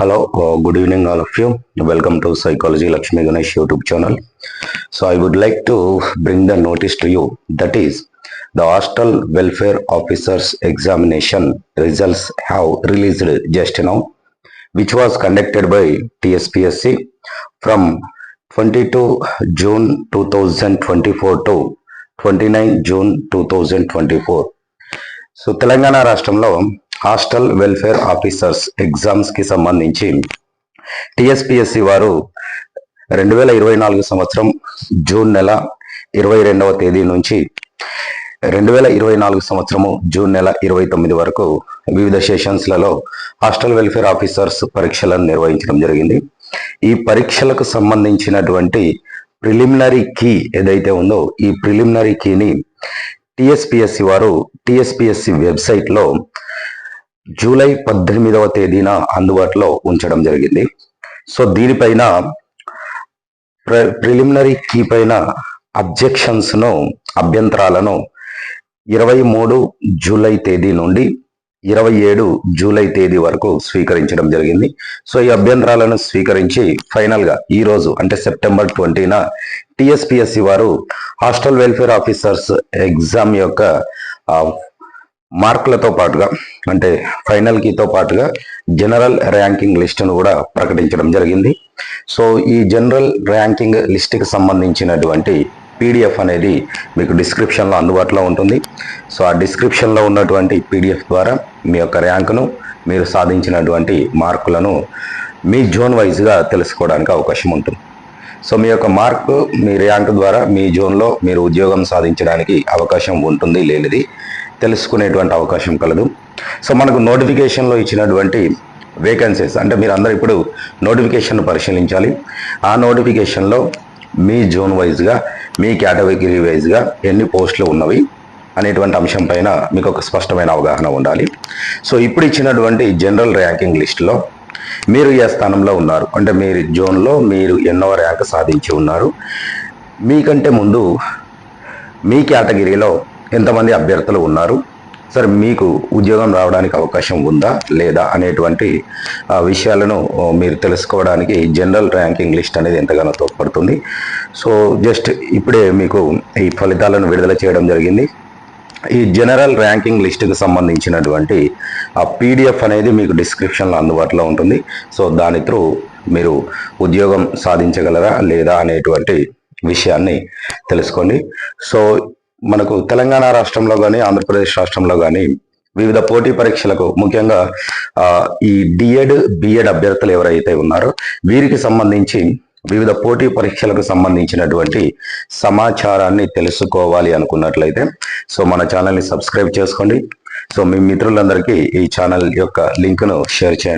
Hello, uh, good evening all of you. Welcome to Psychology Lakshmi Ganesh YouTube channel. So I would like to bring the notice to you, that is, the Hostel Welfare Officers Examination results have released just now, which was conducted by TSPSC from 22 June 2024 to 29 June 2024. So Telangana Rashtramlo hostel welfare officers exams కి సంబంధించి TSPSC వారు రెండు వేల ఇరవై నాలుగు సంవత్సరం June నెల ఇరవై రెండవ తేదీ నుంచి రెండు వేల ఇరవై నాలుగు సంవత్సరము జూన్ నెల ఇరవై తొమ్మిది వరకు వివిధ సెషన్స్లలో హాస్టల్ వెల్ఫేర్ ఆఫీసర్స్ పరీక్షలను నిర్వహించడం జరిగింది ఈ పరీక్షలకు సంబంధించినటువంటి ప్రిలిమినరీ కీ ఏదైతే ఉందో ఈ ప్రిలిమినరీ కీని టిఎస్పిఎస్సి వారు టిఎస్పిఎస్సి వెబ్సైట్లో జూలై పద్దెనిమిదవ తేదీన అందుబాటులో ఉంచడం జరిగింది సో దీనిపైన ప్రిలిమినరీ కీ పైన అబ్జెక్షన్స్ను అభ్యంతరాలను ఇరవై మూడు జూలై తేదీ నుండి ఇరవై ఏడు జూలై తేదీ వరకు స్వీకరించడం జరిగింది సో ఈ అభ్యంతరాలను స్వీకరించి ఫైనల్గా ఈరోజు అంటే సెప్టెంబర్ ట్వంటీన టిఎస్పిఎస్సి వారు హాస్టల్ వెల్ఫేర్ ఆఫీసర్స్ ఎగ్జామ్ యొక్క మార్కులతో పాటుగా అంటే ఫైనల్ కీతో పాటుగా జనరల్ ర్యాంకింగ్ లిస్టును కూడా ప్రకటించడం జరిగింది సో ఈ జనరల్ ర్యాంకింగ్ లిస్టుకి సంబంధించినటువంటి పీడిఎఫ్ అనేది మీకు డిస్క్రిప్షన్లో అందుబాటులో ఉంటుంది సో ఆ డిస్క్రిప్షన్లో ఉన్నటువంటి పీడిఎఫ్ ద్వారా మీ యొక్క ర్యాంకును మీరు సాధించినటువంటి మార్కులను మీ జోన్ వైజ్గా తెలుసుకోవడానికి అవకాశం ఉంటుంది సో మీ యొక్క మార్క్ మీ ర్యాంక్ ద్వారా మీ జోన్లో మీరు ఉద్యోగం సాధించడానికి అవకాశం ఉంటుంది లేనిది తెలుసుకునేటువంటి అవకాశం కలదు సో మనకు నోటిఫికేషన్లో ఇచ్చినటువంటి వేకెన్సీస్ అంటే మీరు అందరూ ఇప్పుడు నోటిఫికేషన్ పరిశీలించాలి ఆ నోటిఫికేషన్లో మీ జోన్ వైజ్గా మీ కేటగిరీ వైజ్గా ఎన్ని పోస్టులు ఉన్నవి అనేటువంటి అంశం పైన మీకు ఒక స్పష్టమైన అవగాహన ఉండాలి సో ఇప్పుడు ఇచ్చినటువంటి జనరల్ ర్యాంకింగ్ లిస్టులో మీరు ఏ స్థానంలో ఉన్నారు అంటే మీరు జోన్లో మీరు ఎన్నో ర్యాంక్ సాధించి ఉన్నారు మీకంటే ముందు మీ కేటగిరీలో ఎంతమంది అభ్యర్థులు ఉన్నారు సార్ మీకు ఉద్యోగం రావడానికి అవకాశం ఉందా లేదా అనేటువంటి విషయాలను మీరు తెలుసుకోవడానికి జనరల్ ర్యాంకింగ్ లిస్ట్ అనేది ఎంతగానో తోడ్పడుతుంది సో జస్ట్ ఇప్పుడే మీకు ఈ ఫలితాలను విడుదల చేయడం జరిగింది ఈ జనరల్ ర్యాంకింగ్ లిస్టుకు సంబంధించినటువంటి ఆ పీడిఎఫ్ అనేది మీకు డిస్క్రిప్షన్లో అందుబాటులో ఉంటుంది సో దాని త్రూ మీరు ఉద్యోగం సాధించగలరా లేదా అనేటువంటి విషయాన్ని తెలుసుకోండి సో మనకు తెలంగాణ రాష్ట్రంలో కానీ ఆంధ్రప్రదేశ్ రాష్ట్రంలో కానీ వివిధ పోటీ పరీక్షలకు ముఖ్యంగా ఈ డిఎడ్ బిఎడ్ అభ్యర్థులు ఎవరైతే ఉన్నారో వీరికి సంబంధించి వివిధ పోటీ పరీక్షలకు సంబంధించినటువంటి సమాచారాన్ని తెలుసుకోవాలి అనుకున్నట్లయితే సో మన ఛానల్ని సబ్స్క్రైబ్ చేసుకోండి సో మీ మిత్రులందరికీ ఈ ఛానల్ యొక్క లింక్ను షేర్ చేయండి